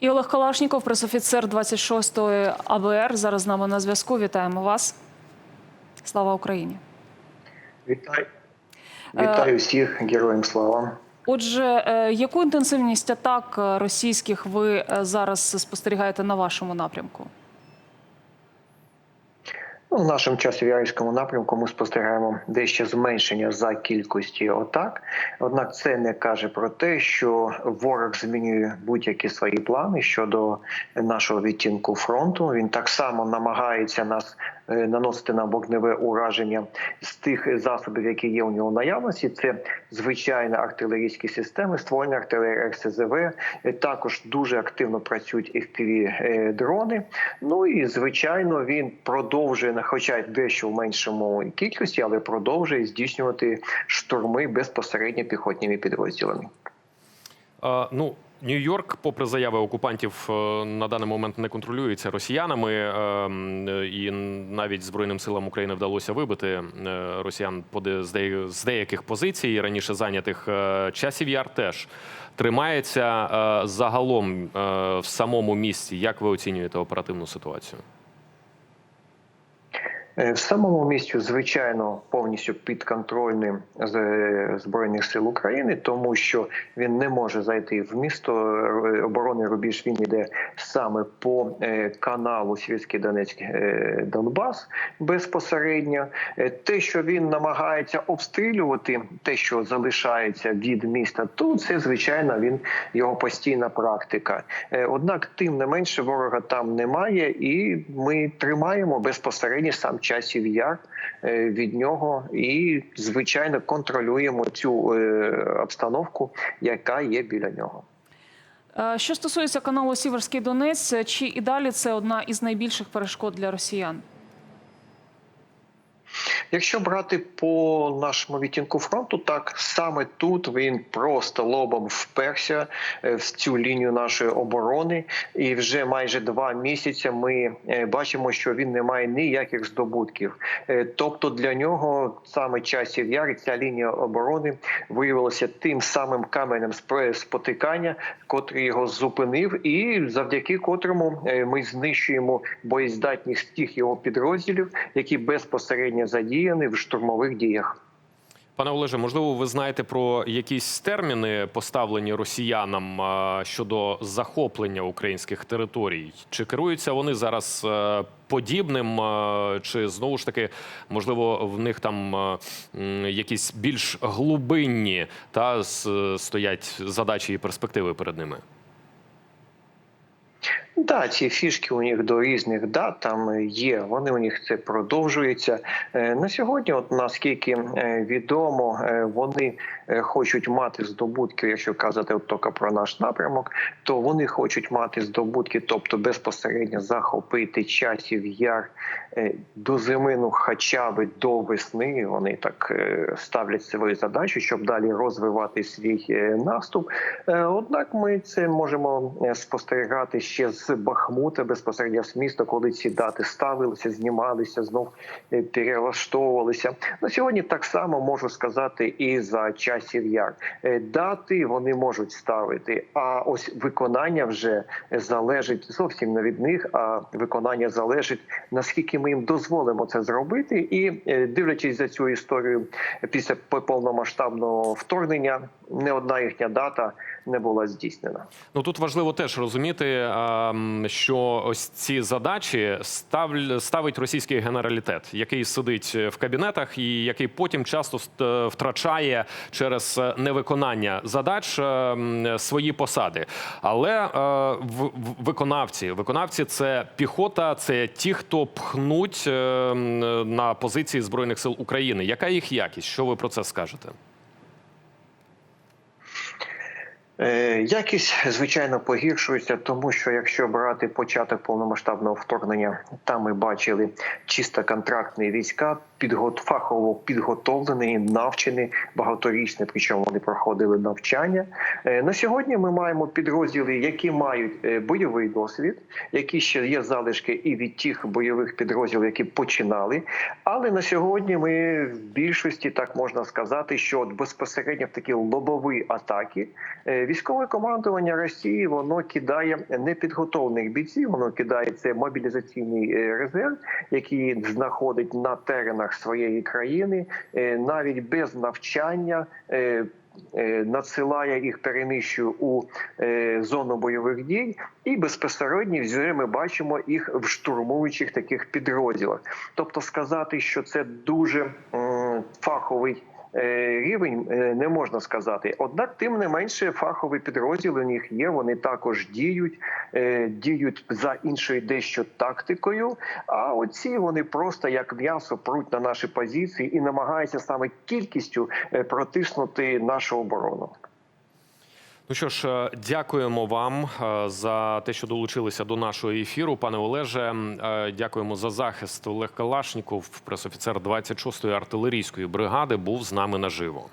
І Олег Калашніков, пресофіцер 26-ї АБР, зараз з нами на зв'язку. Вітаємо вас. Слава Україні! Вітаю. Вітаю всіх, героям слава. Отже, е, яку інтенсивність атак е, російських ви е, зараз спостерігаєте на вашому напрямку? Ну, в нашому часов'ярському напрямку ми спостерігаємо дещо зменшення за кількості атак. Однак це не каже про те, що ворог змінює будь-які свої плани щодо нашого відтінку фронту. Він так само намагається нас наносити на вогневе ураження з тих засобів, які є у нього наявності. Це звичайно артилерійські системи, ствольна артилерія РСЗВ. Е, Також дуже активно працюють fpv е, дрони. Ну і звичайно, він продовжує, хоча дещо в меншому кількості, але продовжує здійснювати штурми безпосередньо піхотніми підрозділами. Е, ну, Нью-Йорк, попри заяви окупантів, е, на даний момент не контролюється росіянами, е, і навіть Збройним силам України вдалося вибити е, росіян з деяких позицій, раніше зайнятих. Е, Часів яр теж тримається е, загалом е, в самому місці. Як ви оцінюєте оперативну ситуацію? Е, В самому місті, звичайно, повністю підконтрольним е, збройних сил України, тому що він не може зайти в місто Е, оборони рубіж. Він йде саме по каналу Сільський Донецький Донбас безпосередньо. Те, що він намагається обстрілювати, те, що залишається від міста, то це звичайно він його постійна практика. Однак, тим не менше, ворога там немає, і ми тримаємо безпосередньо сам часів яр е, від нього, і звичайно контролюємо цю е, обстановку, яка є біля нього. Е, Що стосується каналу Сіверський Донець, чи і далі це одна із найбільших перешкод для росіян? Якщо брати по нашому відтінку фронту, так саме тут він просто лобом вперся е, в цю лінію нашої оборони, і вже майже два місяці ми е, бачимо, що він не має ніяких здобутків. Е, Тобто для нього саме часів яр і ця лінія оборони виявилася тим самим каменем спотикання, котрий його зупинив, і завдяки котрому ми знищуємо боєздатність тих його підрозділів, які безпосередньо задіяні в штурмових діях. Пане Олеже, можливо, ви знаєте про якісь терміни, поставлені росіянам щодо захоплення українських територій? Чи керуються вони зараз е, подібним, чи знову ж таки можливо в них там якісь більш глибинні та стоять задачі і перспективи перед ними? Да, ці фішки у них до різних дат там є. Вони у них це продовжується Е, на сьогодні. От наскільки е, відомо, е, вони е, хочуть мати здобутки. Якщо казати от тільки про наш напрямок, то вони хочуть мати здобутки, тобто безпосередньо захопити часів яр е, до зими, ну хоча б до весни. Вони так е, ставлять свою задачу, щоб далі розвивати свій е, наступ. Е, Однак ми це можемо е, спостерігати ще з Бахмута безпосередньо з міста, коли ці дати ставилися, знімалися, знов е, перелаштовувалися. На сьогодні так само можу сказати і за часів яр. Е, Дати вони можуть ставити, а ось виконання вже залежить зовсім не від них, а виконання залежить наскільки ми їм дозволимо це зробити, і е, дивлячись за цю історію після повномасштабного вторгнення, не одна їхня дата не була здійснена. Ну тут важливо теж розуміти, що ось ці задачі ставить російський генералітет, який сидить в кабінетах і який потім часто ст- втрачає через невиконання задач е, свої посади. Але е, виконавці, виконавці це піхота, це ті, хто пхнуть е, на позиції збройних сил України. Яка їх якість? Що ви про це скажете? Якість звичайно погіршується, тому що якщо брати початок повномасштабного вторгнення, там ми бачили чисто контрактні війська, підгот, фахово підготовлені, навчені багаторічне, причому вони проходили навчання. Е, На сьогодні ми маємо підрозділи, які мають е, бойовий досвід, які ще є залишки і від тих бойових підрозділів, які починали. Але на сьогодні ми в більшості так можна сказати, що безпосередньо в такі лобові атаки е, військове командування Росії воно кидає непідготовлених бійців, воно кидає це мобілізаційний резерв, який знаходить на теренах своєї країни, е, навіть без навчання. е, е, Надсилає їх переміщує у зону бойових дій, і безпосередньо вже ми бачимо їх в штурмуючих таких підрозділах. Тобто сказати, що це дуже фаховий рівень, е, не можна сказати. Однак, тим не менше, фахові підрозділи у них є. Вони також діють, е, діють за іншою дещо тактикою. А оці вони просто як м'ясо пруть на наші позиції і намагаються саме кількістю е, протиснути нашу оборону. Ну що ж, е, дякуємо вам е, за те, що долучилися до нашого ефіру. Пане Олеже, Е, дякуємо за захист. Олег Калашніков, пресофіцер 26-ї артилерійської бригади, був з нами наживо.